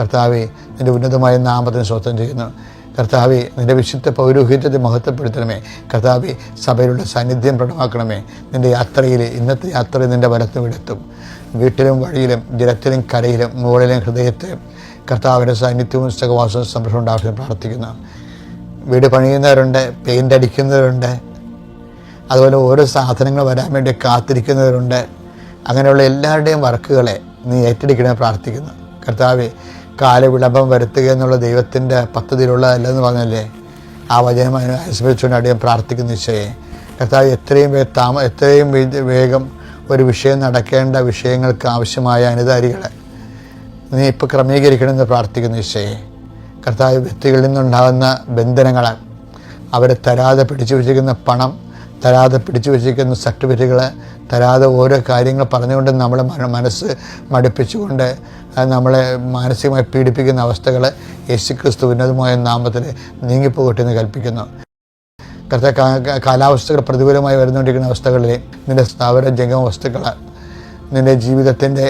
കർത്താവെ നിന്റെ ഉന്നതമായ നാമത്തിന് സ്വസ്ഥം ചെയ്യുന്നു. കർത്താവെ നിന്റെ വിശുദ്ധ പൗരോഹിത്യത്തെ മഹത്വപ്പെടുത്തണമേ. കർത്താവെ സഭയിലുള്ള സാന്നിധ്യം പ്രകടമാക്കണമേ. നിന്റെ യാത്രയിൽ ഇന്നത്തെ യാത്ര നിന്റെ വലത്തും ഇടത്തും വീട്ടിലും വഴിയിലും ജലത്തിലും കരയിലും മുകളിലും ഹൃദയത്തിലും കർത്താവിന്റെ സാന്നിധ്യവും സഹവാസവും സംരക്ഷണം ഉണ്ടാവശ്യം പ്രാർത്ഥിക്കുന്നു. വീട് പണിയുന്നവരുണ്ട് പെയിന്റ് അടിക്കുന്നവരുണ്ട്. അതുപോലെ ഓരോ സാധനങ്ങൾ വരാൻ വേണ്ടി കാത്തിരിക്കുന്നവരുണ്ട്. അങ്ങനെയുള്ള എല്ലാവരുടെയും വർക്കുകളെ നീ ഏറ്റെടുക്കണമെന്ന് പ്രാർത്ഥിക്കുന്നു. കർത്താവെ കാലവിളംബം വരുത്തുക എന്നുള്ള ദൈവത്തിന്റെ പദ്ധതിയിലുള്ളതല്ലെന്ന് പറഞ്ഞല്ലേ? ആ വചനം അതിനെ അനുസ്മരിച്ചുകൊണ്ട് അടിയാൻ പ്രാർത്ഥിക്കുന്ന നിശ്ചയെ കർത്താവ് എത്രയും താമ എത്രയും വേഗം ഒരു വിഷയം നടക്കേണ്ട വിഷയങ്ങൾക്ക് ആവശ്യമായ അനുധാരികളെ നീ ഇപ്പോൾ ക്രമീകരിക്കണമെന്ന് പ്രാർത്ഥിക്കുന്ന നിശ്ചയെ കർത്താവ് വ്യക്തികളിൽ നിന്നുണ്ടാകുന്ന ബന്ധനങ്ങളെ അവരെ തരാതെ പിടിച്ചു വച്ചിരിക്കുന്ന പണം തരാതെ പിടിച്ചു വച്ചിരിക്കുന്ന സർട്ടിഫിക്കറ്റുകൾ തരാതെ ഓരോ കാര്യങ്ങൾ പറഞ്ഞുകൊണ്ട് നമ്മളെ മന- മനസ്സ് മടുപ്പിച്ചുകൊണ്ട് നമ്മളെ മാനസികമായി പീഡിപ്പിക്കുന്ന അവസ്ഥകൾ യേശുക്രിസ്തു ഉന്നതമായ നാമത്തിൽ നീങ്ങിപ്പോകട്ടെ എന്ന് കൽപ്പിക്കുന്നു. കർത്ത കാലാവസ്ഥകൾ പ്രതികൂലമായി വരുന്നുകൊണ്ടിരിക്കുന്ന അവസ്ഥകളിൽ നിന്റെ സ്ഥാപന ജംഗമ വസ്തുക്കൾ നിന്റെ ജീവിതത്തിന്റെ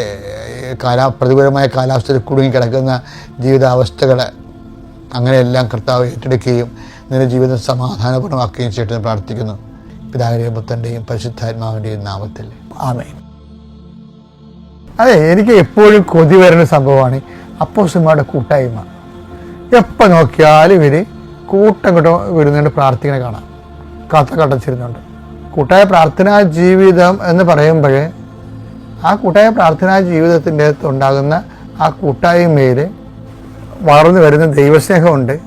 കാലാ പ്രതികൂലമായ കാലാവസ്ഥയിൽ കുടുങ്ങി കിടക്കുന്ന ജീവിതാവസ്ഥകൾ അങ്ങനെയെല്ലാം കർത്താവ് ഏറ്റെടുക്കുകയും നിന്റെ ജീവിതം സമാധാനപൂർണമാക്കുകയും ചെയ്യട്ടെ പ്രാർത്ഥിക്കുന്നു. പിതാവിന്റെയും പുത്രന്റെയും പരിശുദ്ധാത്മാവിന്റെയും നാമത്തിൽ. ആമേ അതെ എനിക്ക് എപ്പോഴും കൊതി വരുന്ന സംഭവമാണ് അപ്പോസിമാരുടെ കൂട്ടായ്മ. എപ്പോൾ നോക്കിയാലും ഇവർ കൂട്ടം കൂട്ടം വരുന്നുണ്ട് പ്രാർത്ഥിക്കണ കാണാം. കഥ കടച്ചിരുന്നുണ്ട്. കൂട്ടായ പ്രാർത്ഥനാ ജീവിതം എന്ന് പറയുമ്പോൾ ആ കൂട്ടായ പ്രാർത്ഥനാ ജീവിതത്തിന്റെ അകത്ത് ഉണ്ടാകുന്ന ആ കൂട്ടായ്മയിൽ വളർന്നു വരുന്ന ദൈവസ്നേഹമുണ്ട്.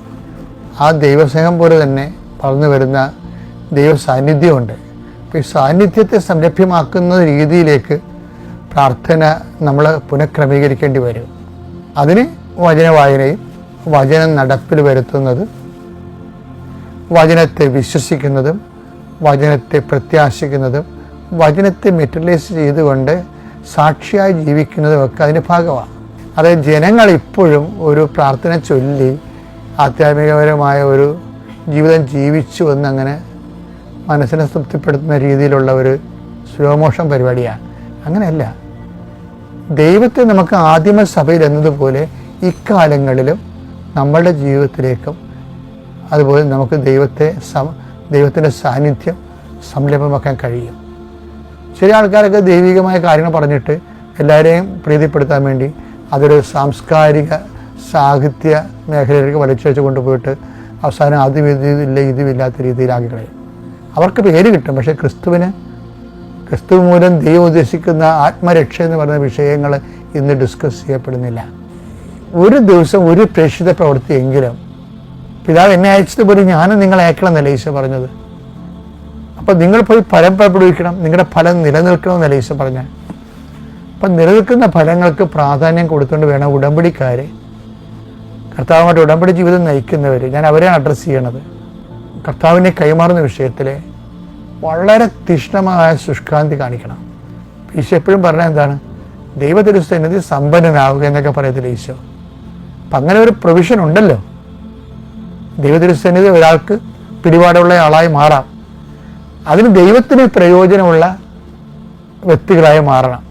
ആ ദൈവസ്നേഹം പോലെ തന്നെ വളർന്നു വരുന്ന ദൈവ സാന്നിധ്യമുണ്ട്. അപ്പോൾ ഈ സാന്നിധ്യത്തെ സംരഭ്യമാക്കുന്ന രീതിയിലേക്ക് പ്രാർത്ഥന നമ്മൾ പുനഃക്രമീകരിക്കേണ്ടി വരും. അതിന് വചന വായനയും വചനം നടപ്പിൽ വരുത്തുന്നത് വചനത്തെ വിശ്വസിക്കുന്നതും വചനത്തെ പ്രത്യാശിക്കുന്നതും വചനത്തെ മെറ്റലൈസ് ചെയ്തുകൊണ്ട് സാക്ഷിയായി ജീവിക്കുന്നതും ഒക്കെ അതിന്റെ ഭാഗമാണ്. അതായത് ജനങ്ങൾ ഇപ്പോഴും ഒരു പ്രാർത്ഥന ചൊല്ലി ആധ്യാത്മികപരമായ ഒരു ജീവിതം ജീവിച്ചു എന്നങ്ങനെ മനസ്സിനെ തൃപ്തിപ്പെടുത്തുന്ന രീതിയിലുള്ള ഒരു സ്ലോ മോഷൻ പരിപാടിയാണ്. അങ്ങനെയല്ല. ദൈവത്തെ നമുക്ക് ആദിമ സഭയിൽ എന്നതുപോലെ ഇക്കാലങ്ങളിലും നമ്മളുടെ ജീവിതത്തിലേക്കും അതുപോലെ നമുക്ക് ദൈവത്തെ സം ദൈവത്തിന്റെ സാന്നിധ്യം സംരംഭമാക്കാൻ കഴിയും. ചില ആൾക്കാരൊക്കെ ദൈവികമായ കാര്യങ്ങൾ പറഞ്ഞിട്ട് എല്ലാവരെയും പ്രീതിപ്പെടുത്താൻ വേണ്ടി അതൊരു സാംസ്കാരിക സാഹിത്യ മേഖലയിലേക്ക് വലിച്ചു വെച്ച് കൊണ്ടുപോയിട്ട് അവസാനം അതും ഇതില്ല ഇതുമില്ലാത്ത രീതിയിലാക്കി കളയും. അവർക്ക് പേര് കിട്ടും. പക്ഷേ ക്രിസ്തുവിന് ക്രിസ്തു മൂലം ദൈവം ഉദ്ദേശിക്കുന്ന ആത്മരക്ഷ എന്ന് പറയുന്ന വിഷയങ്ങൾ ഇന്ന് ഡിസ്കസ് ചെയ്യപ്പെടുന്നില്ല. ഒരു ദിവസം ഒരു പ്രേക്ഷിത പ്രവൃത്തിയെങ്കിലും പിതാവ് എന്നെ അയച്ചതുപോലെ ഞാനും നിങ്ങളെ അയക്കണം എന്നല്ല ഈശോ പറഞ്ഞത്? അപ്പം നിങ്ങൾ പോയി ഫലം പുറപ്പെടുവിക്കണം നിങ്ങളുടെ ഫലം നിലനിൽക്കണമെന്നല്ല ഈശോ പറഞ്ഞ അപ്പം നിലനിൽക്കുന്ന ഫലങ്ങൾക്ക് പ്രാധാന്യം കൊടുത്തുകൊണ്ട് വേണം ഉടമ്പടിക്കാരെ. കർത്താവുമായിട്ട് ഉടമ്പടി ജീവിതം നയിക്കുന്നവർ ഞാൻ അവരെയാണ് അഡ്രസ്സ് ചെയ്യണത്. കർത്താവിനെ കൈമാറുന്ന വിഷയത്തിൽ വളരെ തീഷ്ണമായ ശുഷ്കാന്തി കാണിക്കണം. ഈശോ എപ്പോഴും പറഞ്ഞ എന്താണ്? ദൈവത്തിരുസന്നിധി സമ്പന്നനാവുക എന്നൊക്കെ പറയത്തില്ല ഈശോ? അപ്പം അങ്ങനെ ഒരു പ്രൊവിഷൻ ഉണ്ടല്ലോ. ദൈവത്തിരുസന്നിധി ഒരാൾക്ക് പിടിപാടുള്ള ആളായി മാറാം. അതിന് ദൈവത്തിന് പ്രയോജനമുള്ള വ്യക്തികളായി മാറണം.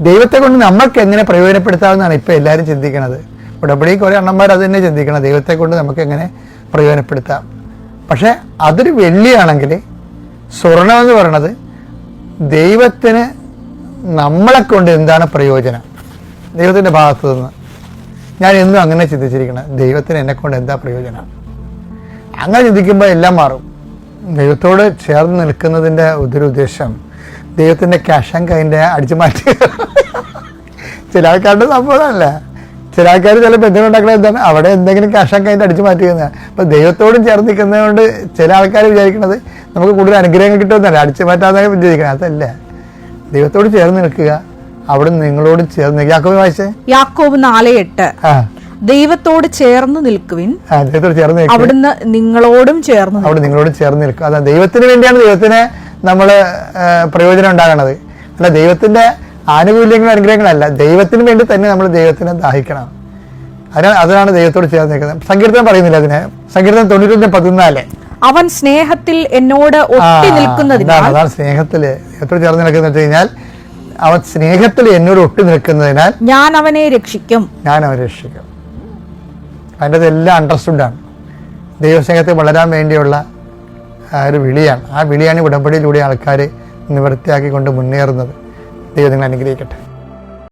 ദൈവത്തെ കൊണ്ട് നമുക്ക് എങ്ങനെ പ്രയോജനപ്പെടുത്താമെന്നാണ് ഇപ്പോൾ എല്ലാവരും ചിന്തിക്കുന്നത്. ഉടമ്പടി കുറേ അണ്ണന്മാർ അത് തന്നെ ചിന്തിക്കണം. ദൈവത്തെ കൊണ്ട് നമുക്ക് എങ്ങനെ പ്രയോജനപ്പെടുത്താം? പക്ഷേ അതൊരു വെള്ളിയാണെങ്കിൽ സ്വർണം എന്ന് പറയണത് ദൈവത്തിന് നമ്മളെ കൊണ്ട് എന്താണ് പ്രയോജനം? ദൈവത്തിന്റെ ഭാഗത്തു നിന്ന്. ഞാൻ എന്നും അങ്ങനെ ചിന്തിച്ചിരിക്കണം. ദൈവത്തിന് എന്നെ കൊണ്ട് എന്താ പ്രയോജനം? അങ്ങനെ ചിന്തിക്കുമ്പോൾ എല്ലാം മാറും. ദൈവത്തോട് ചേർന്ന് നിൽക്കുന്നതിന്റെ ഒരു ഉദ്ദേശം ദൈവത്തിന്റെ ക്യാഷ് കൈന്റെ അടിച്ചു മാറ്റി. ചില ആൾക്കാരുടെ സംഭവമല്ല ചില ആൾക്കാർ ചില ബന്ധങ്ങൾ ഉണ്ടാക്കുന്നത് എന്താണ്? അവിടെ എന്തെങ്കിലും കഷം കഴിഞ്ഞിട്ട് അടിച്ചു മാറ്റിയെന്ന് അപ്പോൾ ദൈവത്തോടും ചേർന്ന് നിൽക്കുന്നത് കൊണ്ട് ചില ആൾക്കാർ വിചാരിക്കുന്നത് നമുക്ക് കൂടുതൽ അനുഗ്രഹങ്ങൾ കിട്ടുമെന്നല്ല. അടിച്ചു മാറ്റാതെ വിചാരിക്കണം അതല്ല. ദൈവത്തോട് ചേർന്ന് നിൽക്കുക. അവിടെ നിങ്ങളോട് ചേർന്ന് യാക്കോബ് വായിച്ചേ? യാക്കോബ് നാല് എട്ട്. ദൈവത്തോട് ചേർന്ന് നിൽക്കുവിൻ. ദൈവത്തോട് ചേർന്ന് അവിടുന്ന് നിങ്ങളോടും ചേർന്ന്. അവിടെ നിങ്ങളോട് ചേർന്ന് നിൽക്കുക. അതാ ദൈവത്തിന് വേണ്ടിയാണ് ദൈവത്തിന് നമ്മൾ പ്രയോജനം ഉണ്ടാകണത്. അല്ല ദൈവത്തിന്റെ ആനുകൂല്യങ്ങളും അനുഗ്രഹങ്ങളല്ല ദൈവത്തിന് വേണ്ടി തന്നെ നമ്മൾ ദൈവത്തിനെ ദാഹിക്കണം. അതിനാണ് അതിനാണ് ദൈവത്തോട് ചെയ്യാൻ നിൽക്കുന്നത് സങ്കീർത്തനം പറയുന്നില്ല അതിന്. സങ്കീർത്തനം തൊണ്ണൂറ്റൊന്ന് പതിനാല്. അവൻ സ്നേഹത്തിൽ എന്നോട് ഒട്ടി അതാണ് നിൽക്കുന്നതിനാൽ അതാണ് സ്നേഹത്തിൽ. ദൈവത്തോട് ചേർന്ന് നിൽക്കുന്ന വെച്ച് കഴിഞ്ഞാൽ അവൻ സ്നേഹത്തിൽ എന്നോട് ഒട്ടി നിൽക്കുന്നതിനാൽ ഞാൻ അവനെ രക്ഷിക്കും. ഞാൻ അവനെ രക്ഷിക്കും. അതിന്റെ എല്ലാം അണ്ടർസ്റ്റുഡാണ് ദൈവസ്നേഹത്തെ വളരാൻ വേണ്ടിയുള്ള ഒരു വിളിയാണ്. ആ വിളിയാണ് ഉടമ്പടിയിലൂടെ ആൾക്കാർ നിവൃത്തിയാക്കിക്കൊണ്ട് മുന്നേറുന്നത്. ദൈവം നിങ്ങൾ അനുഗ്രഹിക്കട്ടെ.